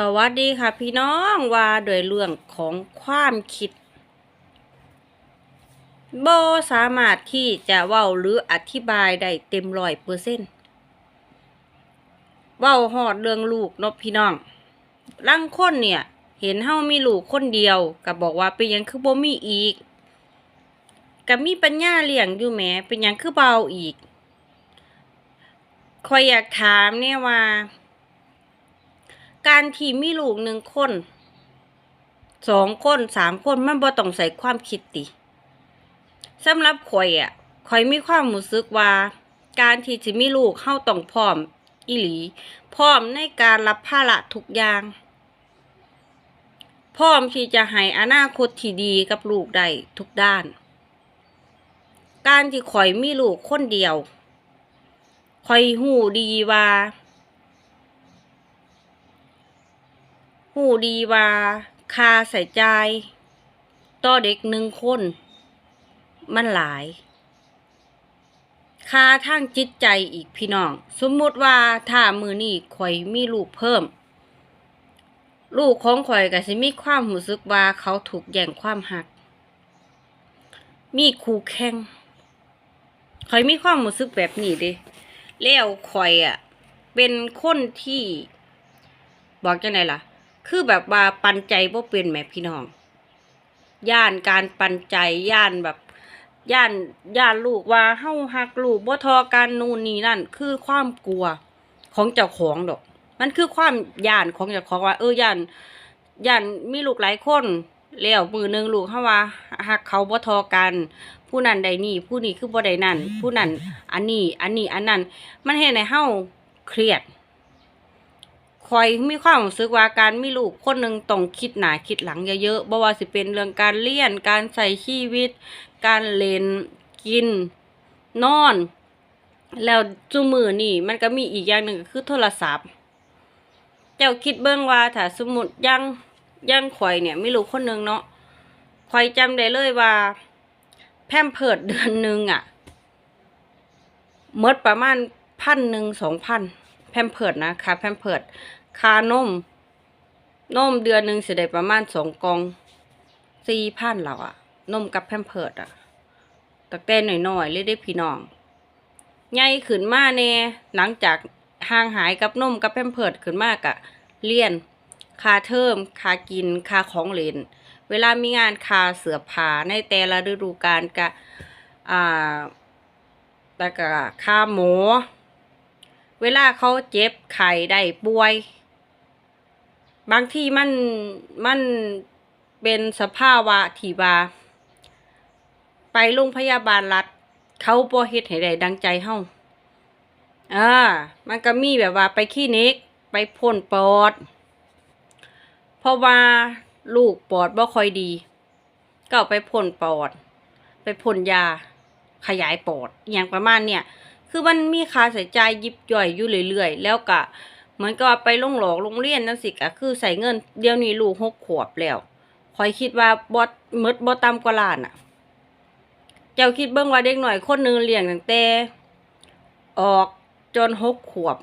สวัสดีค่ะพี่น้องว่าโดยเรื่องของความคิดโบสามารถที่จะเว้าหรืออธิบายได้เต็มร้อยเปอร์เซ็นต์เว้าหอดเรื่องลูกเนาะพี่น้องลังคนเนี่ย เห็นเฮามีลูกคนเดียวก็บบอกว่าเป็นยังคือบ่มีอีกก็มีปัญญาเลี้ยงอยู่แหมเป็นยังคือเบาอีกคอยอยากถามเนี่ยว่า การที่มีลูกหนึ่งคนสองคนสามคนมันบ่ต้องใส่ความคิดติสำหรับข่อยอะข่อยมีความรู้สึกว่า การที่จะมีลูกเฮาต้องพร้อมอีหลี พร้อมในการรับภาระทุกอย่าง พร้อมที่จะให้อนาคตที่ดีกับลูกได้ทุกด้าน การที่ข่อยมีลูกคนเดียวข่อยหูดีว่า หูดีว่าคาใส่ใจต่อเด็กหนึ่งคน มันหลายคาทางจิตใจอีกพี่น้อง สมมุติว่าถ้ามือนี่ข่อยมีลูกเพิ่ม ลูกของข่อยก็สิมีความรู้สึกว่าเขาถูกแย่งความหัก มีคู่แข่งข่อยมีความรู้สึกแบบนี้เด้แล้วข่อยอะ เป็นคนที่ บอกจังไดล่ะ คือแบบว่าปันใจบ่เป็นแหมพี่น้อง ย่านการปันใจย่านแบบย่านย่านลูกว่าเฮาฮักลูกบ่ทอกันนู่นนี่นั่น คือความกลัวของเจ้าของดอก มันคือความย่านของเจ้าของว่า เออย่านย่านมีลูกหลายคนแล้วมือหนึ่งลูกเฮาว่าฮักเขาบ่ทอกัน ผู้นั้นใดนี่ผู้นี้คือบ่ได้นั่น ผู้นั้นอันนี้ อันนี้อันนั้น มันเฮ็ดให้เฮาเครียด คอยมีความรู้สึกว่าการมีลูกคนหนึ่งต้องคิดหนาคิดหลังเยอะๆบ่ว่าสิเป็นเรื่องการเรียน การใส่ชีวิต การเล่นกิน นอน แล้วจุมือนี่มันก็มีอีกอย่างหนึ่งก็คือโทรศัพท์ เจ้าคิดเบิ่งว่าถ้าสมมุติยังยังข่อยเนี่ยมีลูกคนหนึ่งเนาะข่อยจำได้เลยว่า แพมเพิดเดือนหนึ่งอะเมดประมาณพันหนึ่งสองพัน พมเพิร์ดนะค่าแพมเพิร์ดคานมนมเดือนหนึ่งสิได้ประมาณสองกองสี่พันแล้วอะนมกับแพมเพิร์ดอะตักแต่หน่อยๆเลยได้พี่น้องใหญ่ขึ้นมาแน่หลังจากห่างหายกับนมกับแพมเพิร์ดขึ้นมากอะเรียนคาเทอมคากินคาของเล่นเวลามีงานคาเสือผาในแต่ละฤดูกาลกะอ่าแล้วก็ค่าหมู เวลาเขาเจ็บไข้ได้ป่วย บางที่มันมันเป็นสภาวะที่ว่าไปโรงพยาบาลรัฐ เขาบ่เฮ็ดให้ได้ดังใจเฮาอ่ามันก็มีแบบว่าไปคลินิกไปพ่นปอด เพราะว่าลูกปอดบ่ค่อยดี ก็ไปพ่นปอด ไปพ่นยาขยายปอดอย่างประมาณเนี่ย คือมันมีค่าใช้จ่ายยิบย่อยอยู่เรื่อยๆ แล้วก็เหมือนกับว่าไปโรงหลอกโรงเรียนนั่นสิก็คือใส่เงินเดี๋ยวนี้ลูกหกขวบแล้วคอยคิดว่าบอดมดบอต่ำกว่าล้านอะ เจ้าคิดเบิ่งว่าเด็กหน่อยคนนึงเลี้ยงตั้งแต่ออกจนหกขวบ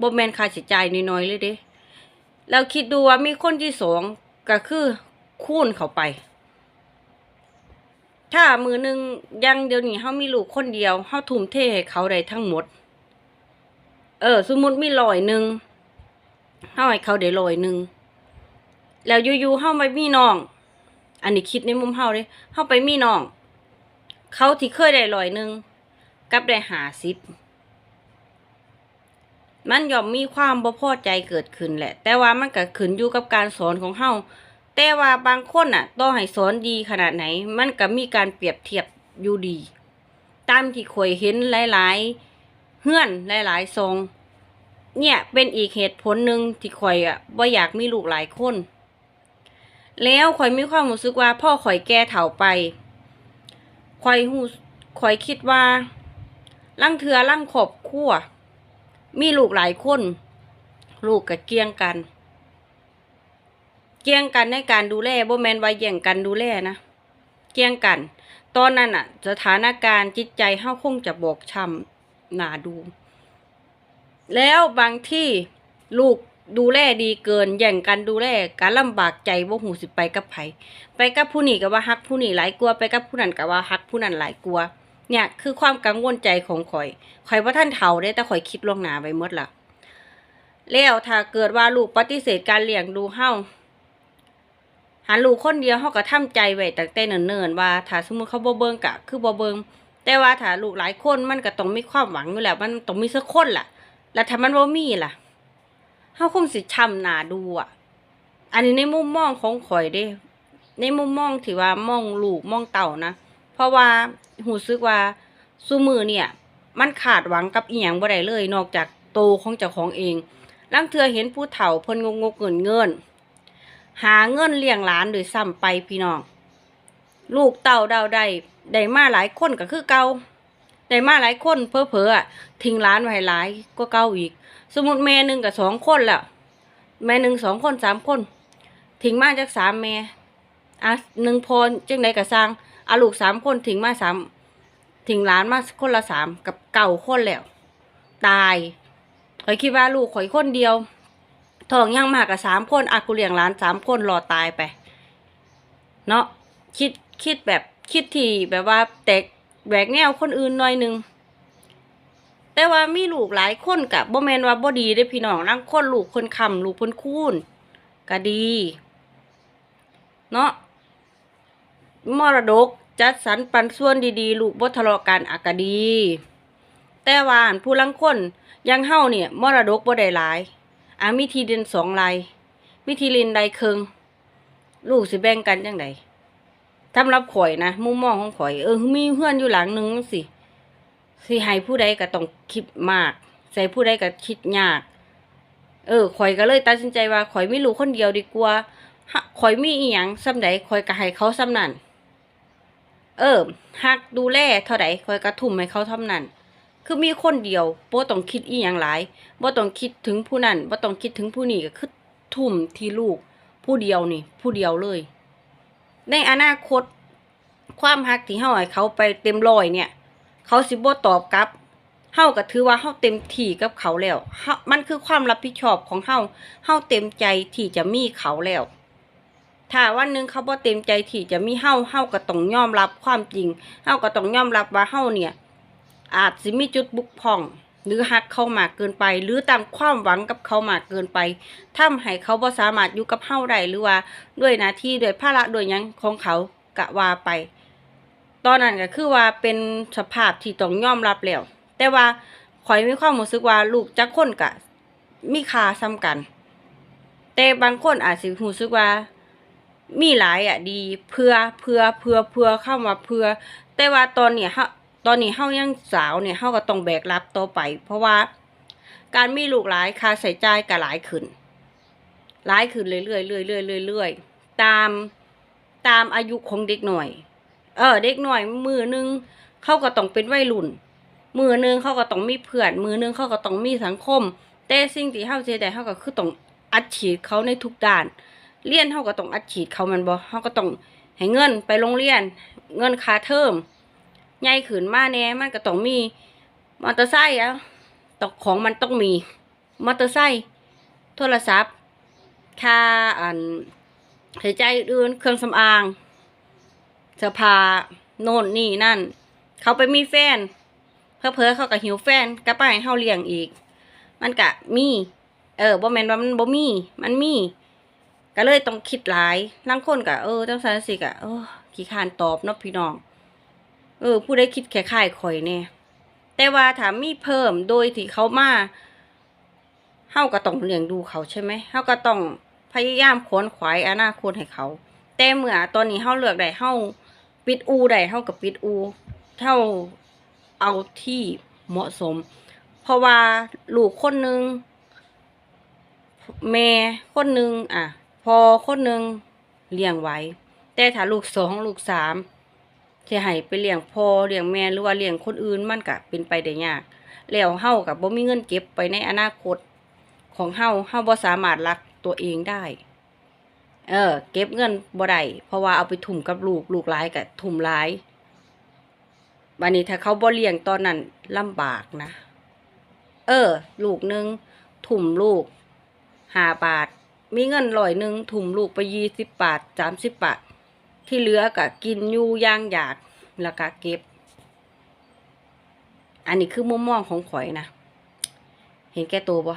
บ่แมนค่าใช้จ่ายน้อยๆเลยเด้แล้วคิดดูว่ามีคนที่สองก็คือคูณเข้าไป ถ้ามือหนึ่งยังเดี๋ยวนี้เฮามีลูกคนเดียวเฮาทุ่มเทให้เขาได้ทั้งหมด เออ สมมุติมีร้อยหนึ่งเฮาให้เขาได้ร้อยหนึ่งแล้วอยู่ๆเฮาไปมีน้อง อันนี้คิดในมุมเฮาเด้เฮาไปมีน้อง เขาที่เคยได้ร้อยหนึ่งกับได้หาสิบมันย่อมมีความบ่พอใจเกิดขึ้นแหละ แต่ว่ามันก็ขึ้นอยู่กับการสอนของเฮา แต่ว่าบางคนอะต่อให้สอนดีขนาดไหน มันก็มีการเปรียบเทียบอยู่ดี ตามที่ข่อยเห็นหลาย ๆเฮื่อนหลายๆทรง เนี่ยเป็นอีกเหตุผลหนึ่งที่ข่อยอะว่าอยากมีลูกหลายคน แล้วข่อยมีความรู้สึกว่าพ่อข่อยแก่เฒ่าไปข่อยหูข่อยคิดว่าลังเทือลังขอบครัวมีลูกหลายคน ลูกกับเกียงกัน กี่ยงกันในการดูแลโบแมนว่าแย่งกันดูแลนะ เกี่ยงกัน ตอนนั้นอะสถานการณ์จิตใจเฮาคงจะบอบช้ำหนาดู แล้วบางที่ลูกดูแลดีเกินแย่งกันดูแลการลำบากใจบ่หูสิไปกับไผไปกับผู้นี้ก็ว่าฮักผู้นี้หลายกลัวไปกับผู้นั้นก็ว่าฮักผู้นั้นหลายกลัว เนี่ยคือความกังวลใจของข่อยข่อยว่าท่านเฒ่าได้แต่ข่อยคิดล่วงหน้าไว้หมดละแล้วถ้าเกิดว่าลูกปฏิเสธการเลี้ยงดูเฮา หาลูกคนเดียวเฮาก็ทำใจไว้ตั้งแต่เนิ่นๆว่าถ้าสมมติเขาบ่เบิ่งก็คือบ่เบิ่งแต่ว่าถ้าลูกหลายคนมันก็ต้องมีความหวังอยู่แล้ว มันต้องมีสักคนล่ะ แล้วถ้ามันบ่มีล่ะเฮาคงสิช้ำหน้าดูอะ อันนี้ในมุมมองของข่อยเด้ ในมุมมองที่ว่ามองลูกมองเต่านะ เพราะว่าหูซึกว่าซุมือเนี่ย มันขาดหวังกับอีหยังบ่ได้เลย นอกจากโตของเจ้าของเองลังเทือเห็นผู้เฒ่าเพิ่นงกๆเงินเงิน หาเงินเลี้ยงหลานโดยซ้ำไปพี่น้อง ลูกเต่าเดาได้ได้มาหลายคนก็คือเก่าได้มาหลายคนเพ้อๆอะทิ้งหลานไว้หลายก็เก่าอีก สมมติแม่หนึ่งกับสองคนแล้วแม่หนึ่งสองคนสามคนทิ้งมาจากสามแม่อะหนึ่งพรจังใดกับสร้างอาลูกสามคนทิ้งมาสามทิ้งหลานมาคนละสามกับเก่าคนแล้ว ตายข่อยคิดว่าลูกข่อยคนเดียว ทองยังมากกับสามคนอากูเลี้ยงหลานสามคนรอตายไป เนาะคิดคิดแบบคิดที่แบบว่าแตกแหวกแนวคนอื่นหน่อยหนึงแต่ว่ามีลูกหลายคนกับบ่แมนว่าบ่ดีเด้พี่น้องนั่งคนลูกคนคำลูกคนคูนก็ดี เนาะมรดกจัดสรรปันส่วนดีๆ ลูกบ่ทะเลาะกันอะก็ดี แต่ว่านผู้ลังคนยังเฮาเนี่ยมรดกบ่ได้หลาย อะมีที่ดินสองไร่มีที่ดินใดเครึ่งลูกสิแบ่งกันจังไดสำรับข่อยนะมุมมองของข่อย เออมีเพื่อนอยู่หลังหนึงจังสิสิให้ผู้ใดก็ต้องคิดมาก ใส่ผู้ใดก็คิดยาก เออข่อยก็เลยตัดสินใจว่าข่อยไม่รู้คนเดียวดีกว่าข่อยมีอีหยังซ้ำใดข่อยก็ให้เขาซ้ำนั่นเออหักดูแลเท่าใดข่อยก็ทุ่มให้เขาท่านั้น คือมีคนเดียวบ่ต้องคิดอีหยังหลายบ่ต้องคิดถึงผู้นั้นบ่ต้องคิดถึงผู้นี้ก็คือทุ่มที่ลูก ผู้เดียวนี่ ผู้เดียวเลย ในอนาคต ความฮักที่เฮาให้เขาไปเต็มร้อยเนี่ย เขาสิบ่ตอบกลับเฮาก็ถือว่าเฮาเต็มที่กับเขาแล้ว มันคือความรับผิดชอบของเฮาเฮาเต็มใจที่จะมีเขาแล้วถ้าวันหนึ่งเขาบ่เต็มใจที่จะมีเฮาเฮาก็ต้องยอมรับความจริงเฮาก็ต้องยอมรับว่าเฮาเนี่ย อาจสิมีจุดบุกพ่อง หรือฮักเขามากเกินไป หรือตั้งความหวังกับเขามากเกินไปทำให้เขาบ่สามารถอยู่กับเฮาได้หรือว่าด้วยหน้าที่ด้วยภาระด้วยยังของเขากะว่าไป ตอนนั้นก็คือว่าเป็นสภาพที่ต้องยอมรับแล้วแต่ว่าข่อยมีความรู้สึกว่าลูกจักคนกะมีค่าซ้ำกัน แต่บางคนอาจสิรู้สึกว่า มีหลายอะดี เพื่อเพื่อเพื่อเพื่อเข้ามาเพื่อ แต่ว่าตอนเนี้ยเฮา ตอนนี้เฮายังสาวเนี่ยเฮาก็ต้องแบกรับต่อไป เพราะว่าการมีลูกหลายค่าใช้จ่ายก็หลายขึ้น หลายขึ้นเรื่อยๆเรื่อยๆเรื่อยๆตามตามอายุของเด็กหน่อย เออ เด็กหน่อยมือหนึงเขาก็ต้องเป็นวัยรุ่น มือหนึงเขาก็ต้องมีเพื่อน มือหนึงเขาก็ต้องมีสังคม แต่สิ่งที่เฮาเสียดายเฮาก็คือต้องอัดฉีดเขาในทุกด้าน เรียนเฮาก็ต้องอัดฉีดเขาแมันบ่เฮาก็ต้องให้เงินไปโรงเรียน เงินค่าเทอม ใหญ่ขึ้นมาแน่มันก็ต้องมีมอเตอร์ไซค์อะตองของมันต้องมีมอเตอร์ไซค์โทรศัพท์ค่าอันใช้ใจอื่นเครื่องสำอางเสื้อผ้าโน่นนี่นั่น เขาไปมีแฟนเพอเพอเขาก็หิวแฟนก็ไปให้เฮาเลี้ยงอีก มันก็มี เออบ่แมนว่ามันบ่มี มันมี ก็เลยต้องคิดหลายลางคนก็เออจังซั่นจังซี่ก็เออขี้คานตอบเนาะพี่น้อง เออ ผู้ใดคิดแคล้ายๆข่อยแน่แต่ว่าถ้ามีเพิ่มโดยที่เขามาเฮาก็ต้องเลี้ยงดูเขาใช่ไหมเฮาก็ต้องพยายามขวนขวายอนาคตให้เขา แต่เมื่อตอนนี้เฮาเลือกได้เฮาปิดอูได้เฮากับปิดอูเท่าเอาที่เหมาะสม เพราะว่าลูกคนหนึ่งแม่คนหนึ่งอะพอคนหนึ่งเลี้ยงไว้ แต่ถ้าลูกสองลูกสาม จะให้ไปเลี้ยงพ่อเลี้ยงแม่หรือว่าเลี้ยงคนอื่นมันก็เป็นไปได้ยาก แล้วเฮากับบ่มีเงินเก็บไปในอนาคตของเฮาเฮาบ่สามารถรักตัวเองได้ เออ เก็บเงินบ่ได้เพราะว่าเอาไปทุ่มกับลูกลูกหลายกับทุ่มหลายบัดนี้ถ้าเขาบ่เลี้ยงตอนนั้นลำบากนะ เออ ลูกหนึงทุ่มลูกห้าบาท มีเงินร้อยหนึ่งถุ่มลูกไปยี่สิบบาทสามสิบบาท ที่เหลือก็กินอยู่ย่างอยากแล้วก็เก็บ อันนี้คือมุมมองของข่อยนะ เห็นแก่ตัวบ่